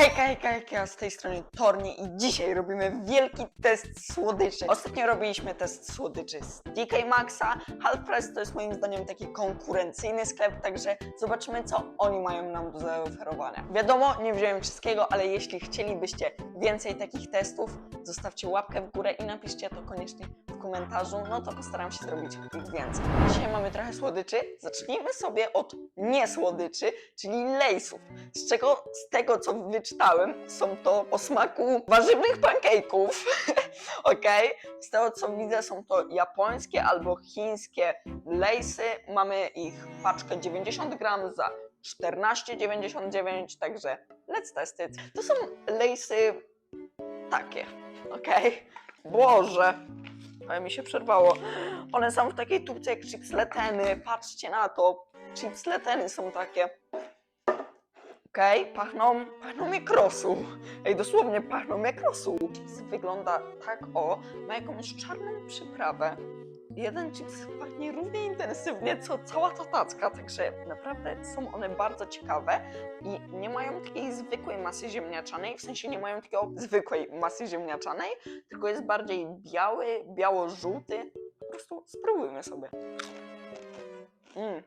Hejka, hejka, hejka, z tej strony Torni i dzisiaj robimy wielki test słodyczy. Ostatnio robiliśmy test słodyczy z DK Maxa. Half Price to jest moim zdaniem taki konkurencyjny sklep, także zobaczymy co oni mają nam do zaoferowania. Wiadomo, nie wziąłem wszystkiego, ale jeśli chcielibyście więcej takich testów, zostawcie łapkę w górę i napiszcie to koniecznie w komentarzu, no to postaram się zrobić ich więcej. Dzisiaj mamy trochę słodyczy. Zacznijmy sobie od niesłodyczy, czyli lejsów. Z czego, z tego co wyczytałem, są to o smaku warzywnych pancake'ów. Okej? Z tego co widzę, są to japońskie albo chińskie lejsy. Mamy ich paczkę 90 gram za 14,99, także let's test it. To są lejsy takie, okej? Boże, ale mi się przerwało. One są w takiej tubce jak chipsleteny, patrzcie na to. Chipsleteny są takie. Okej, pachną, pachną jak rosół. Ej, dosłownie pachną jak rosół. Chips wygląda tak o, ma jakąś czarną przyprawę. Jeden chips pachnie równie intensywnie co cała ta tacka, także naprawdę są one bardzo ciekawe i nie mają takiej zwykłej masy ziemniaczanej, w sensie nie mają takiej zwykłej masy ziemniaczanej, tylko jest bardziej biały, biało-żółty. Po prostu spróbujmy sobie. Mm.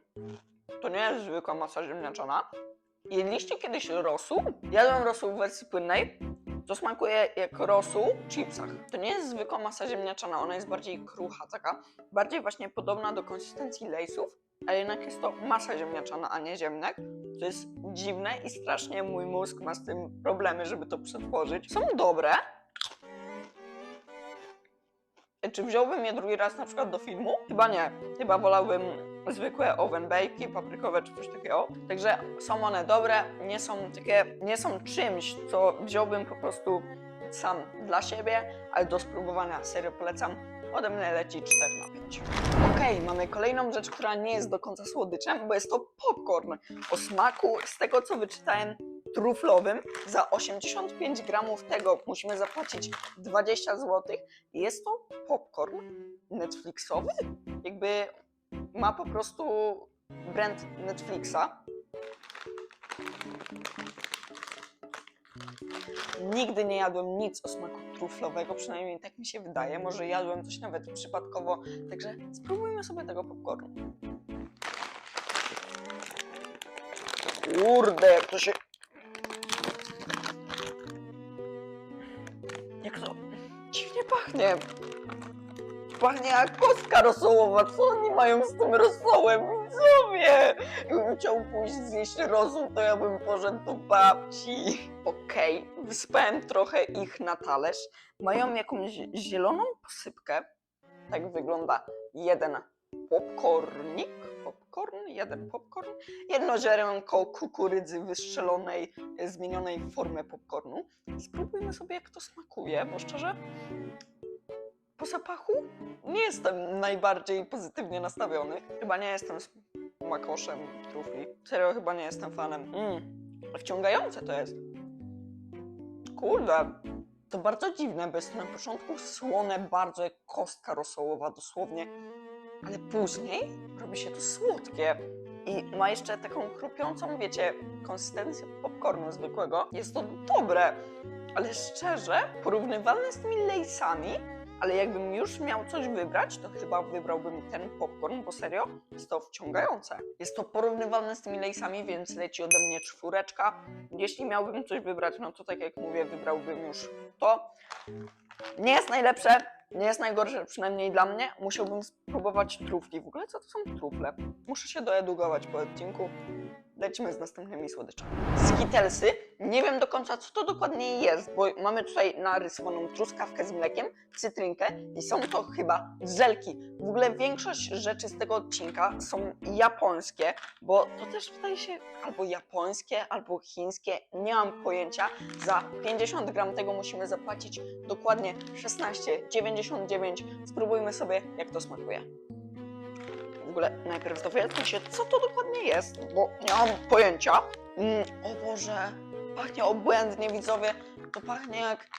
To nie jest zwykła masa ziemniaczana. Jedliście kiedyś rosół? Jadłem rosół w wersji płynnej. To smakuje jak rosół w chipsach. To nie jest zwykła masa ziemniaczana, ona jest bardziej krucha, taka bardziej właśnie podobna do konsystencji lejsów, ale jednak jest to masa ziemniaczana, a nie ziemnek. To jest dziwne i strasznie mój mózg ma z tym problemy, żeby to przetworzyć. Są dobre. Czy wziąłbym je drugi raz na przykład do filmu? Chyba nie. Chyba wolałbym zwykłe oven bake'i, paprykowe czy coś takiego. Także są one dobre, nie są takie, nie są czymś, co wziąłbym po prostu sam dla siebie, ale do spróbowania serio polecam. Ode mnie leci 4 na 5. Okej, mamy kolejną rzecz, która nie jest do końca słodyczem, bo jest to popcorn o smaku, z tego co wyczytałem, truflowym. Za 85 gramów tego musimy zapłacić 20 zł. Jest to popcorn Netflixowy. Jakby ma po prostu brand Netflixa. Nigdy nie jadłem nic o smaku truflowego, przynajmniej tak mi się wydaje. Może jadłem coś nawet przypadkowo, także spróbujmy sobie tego popcornu. Kurde, jak to się... Jak to dziwnie pachnie. Pachnie jak kostka rosołowa. Co oni mają z tym rosołem? Widzowie! Jakbym chciał pójść zjeść rosół, to ja bym poszedł do babci. Okej, wysypałem trochę ich na talerz. Mają jakąś zieloną posypkę. Tak wygląda jeden popcornik. Popcorn, jeden popcorn. Jedno ziarenko kukurydzy wystrzelonej, zmienionej w formę popcornu. Spróbujmy sobie, jak to smakuje, bo szczerze, po zapachu nie jestem najbardziej pozytywnie nastawiony. Chyba nie jestem makoszem trufli. Serio, chyba nie jestem fanem. Mm, wciągające to jest. Kurde, to bardzo dziwne, bo jest na początku słone, bardzo jak kostka rosołowa dosłownie, ale później robi się to słodkie i ma jeszcze taką chrupiącą, wiecie, konsystencję popcornu zwykłego. Jest to dobre, ale szczerze, porównywalne z tymi lejsami, ale jakbym już miał coś wybrać, to chyba wybrałbym ten popcorn, bo serio, jest to wciągające. Jest to porównywalne z tymi lejsami, więc leci ode mnie czwóreczka. Jeśli miałbym coś wybrać, no to tak jak mówię, wybrałbym już to. Nie jest najlepsze, nie jest najgorsze, przynajmniej dla mnie. Musiałbym spróbować trufli. W ogóle co to są trufle? Muszę się doedukować po odcinku. Lecimy z następnymi słodyczami. Skittlesy. Nie wiem do końca, co to dokładnie jest, bo mamy tutaj narysowaną truskawkę z mlekiem, cytrynkę i są to chyba żelki. W ogóle większość rzeczy z tego odcinka są japońskie, bo to też wydaje się albo japońskie, albo chińskie, nie mam pojęcia. Za 50 gram tego musimy zapłacić dokładnie 16,99. Spróbujmy sobie, jak to smakuje. Ogóle najpierw dowiedzmy się, co to dokładnie jest, bo nie mam pojęcia. Mm, o Boże, pachnie obłędnie, widzowie. To pachnie jak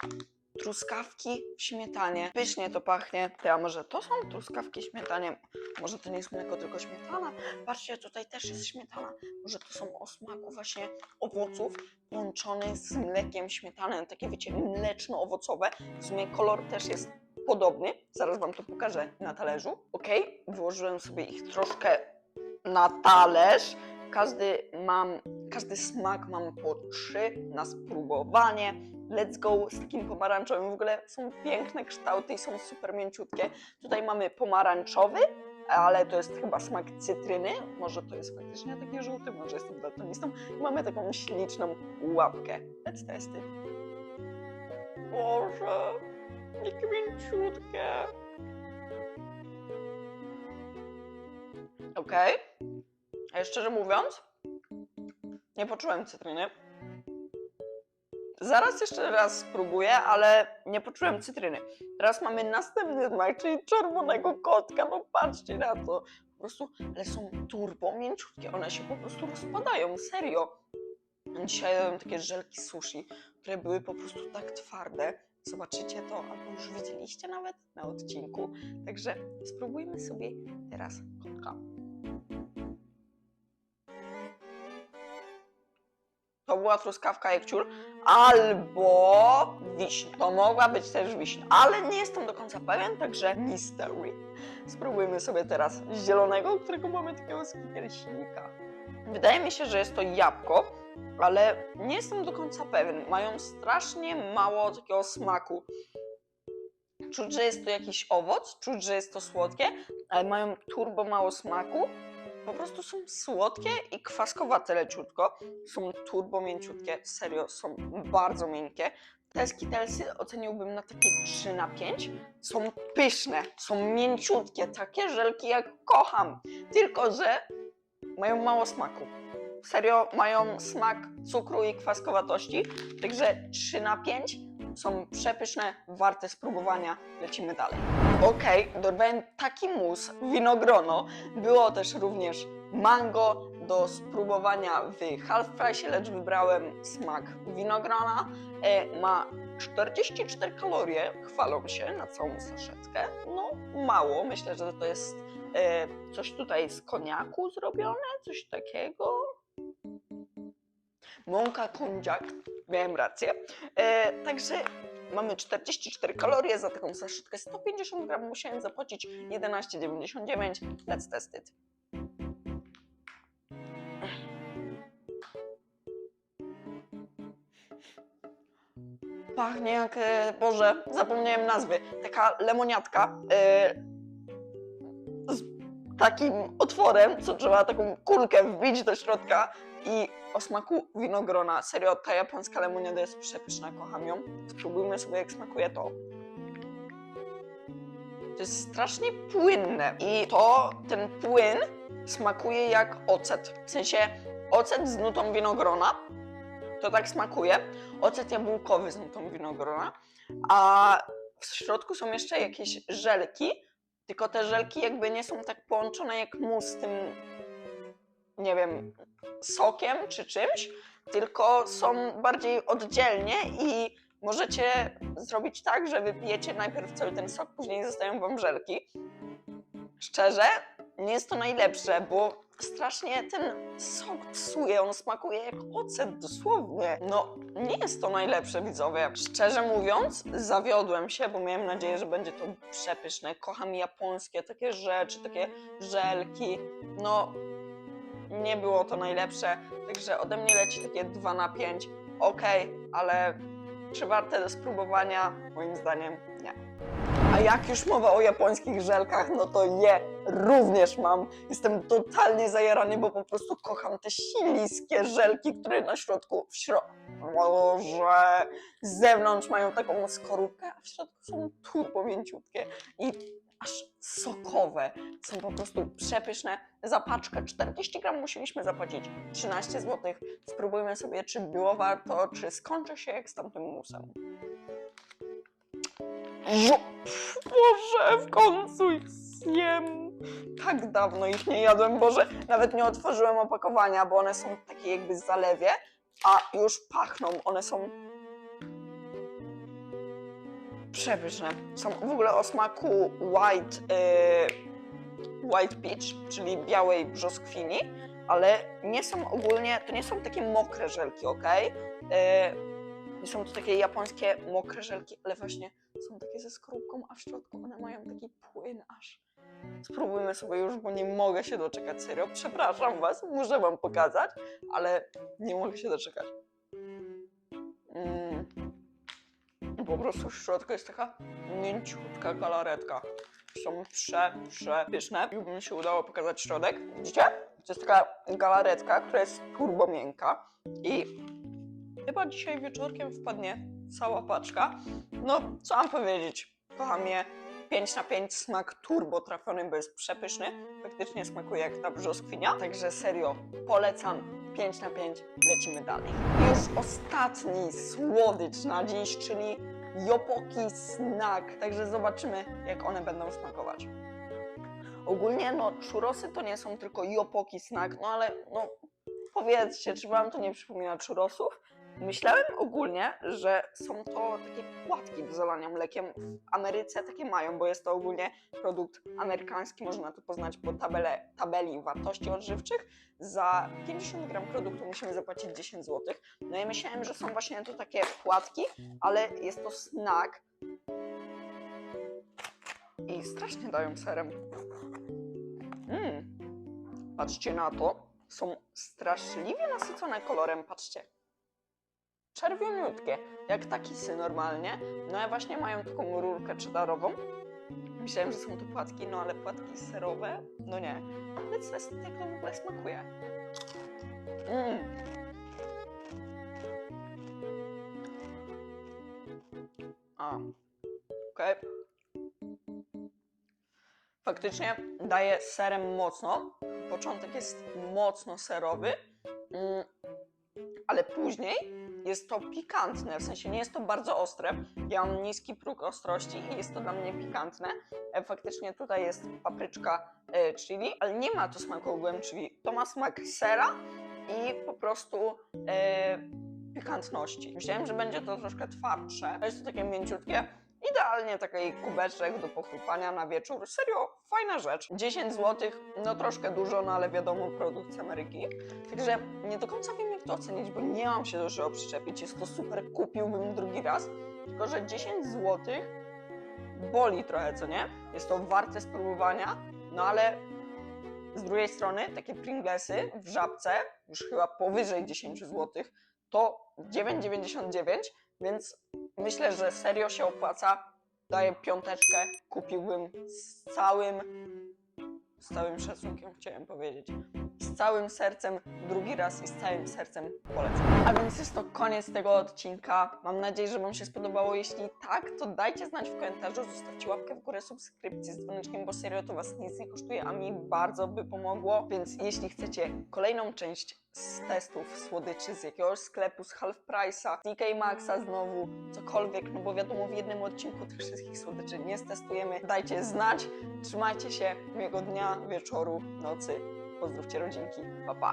truskawki w śmietanie. Pysznie to pachnie. Ty, a może to są truskawki w śmietanie? Może to nie jest mleko, tylko śmietana? Patrzcie, tutaj też jest śmietana. Może to są o smaku właśnie owoców połączone z mlekiem śmietanem, takie wiecie, mleczno-owocowe. W sumie kolor też jest podobny. Zaraz wam to pokażę na talerzu. Ok, wyłożyłem sobie ich troszkę na talerz. Każdy mam, każdy smak mam po trzy na spróbowanie. Let's go z takim pomarańczowym. W ogóle są piękne kształty i są super mięciutkie. Tutaj mamy pomarańczowy, ale to jest chyba smak cytryny. Może to jest faktycznie taki żółty, może jestem daltonistą. Mamy taką śliczną łapkę. Let's test it. Boże, jakie mięciutkie. Okej. A szczerze mówiąc, nie poczułem cytryny. Zaraz jeszcze raz spróbuję, ale nie poczułem cytryny. Teraz mamy następny smak, czyli czerwonego kotka. No patrzcie na to. Po prostu, ale są turbo mięciutkie. One się po prostu rozpadają, serio. Dzisiaj jadłem takie żelki sushi, które były po prostu tak twarde. Zobaczycie to, albo już widzieliście nawet na odcinku. Także spróbujmy sobie teraz kotka. To była truskawka jak ciur, albo wiśnia. To mogła być też wiśnia, ale nie jestem do końca pewien, także mystery. Spróbujmy sobie teraz zielonego, którego mamy takiego skitelsika. Wydaje mi się, że jest to jabłko, ale nie jestem do końca pewien. Mają strasznie mało takiego smaku. Czuć, że jest to jakiś owoc, czuć, że jest to słodkie, ale mają turbo mało smaku. Po prostu są słodkie i kwaskowate leciutko. Są turbo mięciutkie, serio, są bardzo miękkie. Te skitelsy oceniłbym na takie 3 na 5. Są pyszne, są mięciutkie, takie żelki jak kocham. Tylko, że mają mało smaku. Serio, mają smak cukru i kwaskowatości. Także 3 na 5 są przepyszne, warte spróbowania. Lecimy dalej. Okej, dorwałem taki mus, winogrono. Było też również mango do spróbowania w half price, lecz wybrałem smak winogrona. E, ma 44 kalorie, chwalą się na całą saszetkę. No, mało, myślę, że to jest e, coś tutaj z koniaku zrobione, coś takiego. Mąka kondziak, miałem rację. E, także mamy 44 kalorie, za taką saszetkę 150 gram musiałem zapłacić 11,99. Let's test it. Pachnie jak, e, Boże, zapomniałem nazwy, taka lemoniatka e, z takim otworem, co trzeba taką kulkę wbić do środka i o smaku winogrona. Serio, ta japońska lemoniada jest przepyszna, kocham ją. Spróbujmy sobie, jak smakuje to. To jest strasznie płynne i to, ten płyn smakuje jak ocet. W sensie ocet z nutą winogrona, to tak smakuje. Ocet jabłkowy z nutą winogrona, a w środku są jeszcze jakieś żelki, tylko te żelki jakby nie są tak połączone jak mus z tym, nie wiem, sokiem czy czymś, tylko są bardziej oddzielnie i możecie zrobić tak, że wypijecie najpierw cały ten sok, później zostają wam żelki. Szczerze, nie jest to najlepsze, bo strasznie ten sok psuje, on smakuje jak ocet dosłownie. No, nie jest to najlepsze, widzowie. Szczerze mówiąc, zawiodłem się, bo miałem nadzieję, że będzie to przepyszne. Kocham japońskie takie rzeczy, takie żelki. No, nie było to najlepsze, także ode mnie leci takie 2 na 5. Okej, ale czy warte do spróbowania? Moim zdaniem nie. A jak już mowa o japońskich żelkach, no to je również mam. Jestem totalnie zajarany, bo po prostu kocham te śliskie żelki, które na środku, w środku, może z zewnątrz mają taką skorupkę, a w środku są turbo mięciutkie i aż sokowe. Są po prostu przepyszne. Za paczkę 40 gram musieliśmy zapłacić 13 zł. Spróbujmy sobie, czy było warto, czy skończy się jak z tamtym musem. Boże, w końcu ich zjem. Tak dawno ich nie jadłem, Boże. Nawet nie otworzyłem opakowania, bo one są takie jakby w zalewie, a już pachną. One są przepyszne. Są w ogóle o smaku white, yy, white peach, czyli białej brzoskwini, ale nie są ogólnie, to nie są takie mokre żelki, ok? nie są to takie japońskie mokre żelki, ale właśnie są takie ze skorupką, a w środku one mają taki płyn aż. Spróbujmy sobie już, bo nie mogę się doczekać, serio. Przepraszam was, muszę wam pokazać, ale nie mogę się doczekać. Mm. Po prostu w środku jest taka mięciutka galaretka. Są prze, przepyszne. Już mi się udało pokazać środek. Widzicie? To jest taka galaretka, która jest turbo miękka i chyba dzisiaj wieczorkiem wpadnie cała paczka. No, co mam powiedzieć? Kocham je. 5 na 5 smak turbo trafiony, bo jest przepyszny. Faktycznie smakuje jak ta brzoskwinia. Także serio, polecam. 5 na 5, lecimy dalej. Już ostatni słodycz na dziś, czyli Jopoki Snack. Także zobaczymy, jak one będą smakować. Ogólnie, no, churrosy to nie są tylko Jopoki Snack, no ale, no, powiedzcie, czy wam to nie przypomina churrosów? Myślałem ogólnie, że są to takie płatki do zalania mlekiem. W Ameryce takie mają, bo jest to ogólnie produkt amerykański. Można to poznać po tabele, tabeli wartości odżywczych. Za 50 gram produktu musimy zapłacić 10 zł. No i myślałem, że są właśnie to takie płatki, ale jest to snack. I strasznie dają serem. Mm. Patrzcie na to. Są straszliwie nasycone kolorem, patrzcie czerwioniutkie, jak takisy normalnie. No a właśnie mają taką rurkę cheddarową. Myślałem, że są to płatki, no ale płatki serowe, no nie. Ale co jest, jak to w ogóle smakuje? Mm. A, okej. Faktycznie daje serem mocno. Początek jest mocno serowy, mm, ale później jest to pikantne, w sensie nie jest to bardzo ostre. Ja mam niski próg ostrości i jest to dla mnie pikantne. E, Faktycznie tutaj jest papryczka e, chili, ale nie ma to smaku ogółem chili. To ma smak sera i po prostu e, pikantności. Myślałem, że będzie to troszkę twardsze. Jest to takie mięciutkie. Idealnie taki kubeczek do pochrupania na wieczór. Serio, fajna rzecz. 10 zł, no troszkę dużo, no ale wiadomo, produkt z Ameryki. Także nie do końca wiem, jak to ocenić, bo nie mam się do czego przyczepić. Jest to super, kupiłbym drugi raz. Tylko, że 10 zł boli trochę, co nie? Jest to warte spróbowania, no ale z drugiej strony takie Pringlesy w żabce, już chyba powyżej 10 zł, to 9,99, więc myślę, że serio się opłaca. Daję piąteczkę, kupiłbym z całym, z całym szacunkiem chciałem powiedzieć, z całym sercem drugi raz i z całym sercem polecam. A więc jest to koniec tego odcinka. Mam nadzieję, że Wam się spodobało. Jeśli tak, to dajcie znać w komentarzu, zostawcie łapkę w górę, subskrypcję z dzwoneczkiem, bo serio to Was nic nie kosztuje, a mi bardzo by pomogło. Więc jeśli chcecie kolejną część z testów słodyczy z jakiegoś sklepu, z half price'a, TK Maxa znowu, cokolwiek, no bo wiadomo, w jednym odcinku tych wszystkich słodyczy nie stestujemy. Dajcie znać, trzymajcie się, miłego dnia, wieczoru, nocy. Pozdrówcie rodzinki, pa pa!